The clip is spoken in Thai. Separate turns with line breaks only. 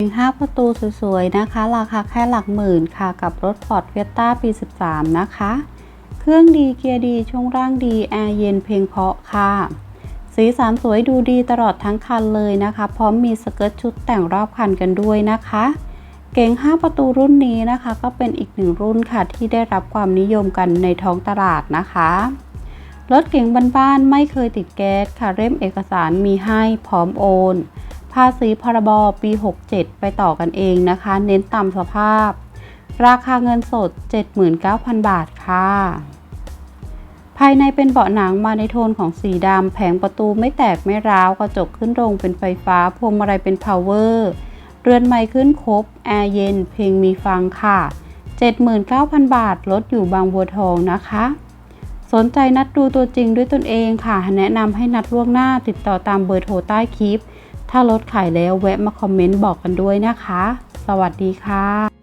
ถึง5ประตูสวยๆนะคะ ราคาแค่หลักหมื่นค่ะกับรถ Ford Fiesta ปี 13 นะคะ เครื่องดีเกียร์ดีช่วงร่างดี แอร์เย็นเพลงเพาะค่ะ สีสันสวยดูดีตลอดทั้งคันเลยนะคะ พร้อมมีสเกิร์ตชุดแต่งรอบคันกันด้วยนะคะ เก๋ง 5 ประตูรุ่นนี้นะคะ ก็เป็นอีกหนึ่งรุ่นค่ะที่ได้รับความนิยมกันในท้องตลาดนะคะรถเก๋งบ้านๆไม่เคยติดแก๊สค่ะเล่มเอกสารมีให้พร้อมโอน ภาษีพรบปี 67 ไปต่อกันเองนะคะ เน้นตามสภาพ ราคาเงินสด 79,000 บาทค่ะ ภายในเป็นเบาะหนังมาในโทนของสีดำแผงประตูไม่แตกไม่ร้าว กระจกขึ้นลงเป็นไฟฟ้า พวงมาลัยเป็นพาวเวอร์เรือนไม้ขึ้นครบ แอร์เย็น เพลงมีฟังค่ะ 79,000 บาทรถอยู่บางบัวทองนะคะ สนใจนัดดูตัวจริงด้วยตนเองค่ะ แนะนำให้นัดล่วงหน้าติดต่อตามเบอร์โทรใต้คลิป ถ้ารถขายแล้วแวะมาคอมเมนต์บอกกันด้วยนะคะ สวัสดีค่ะ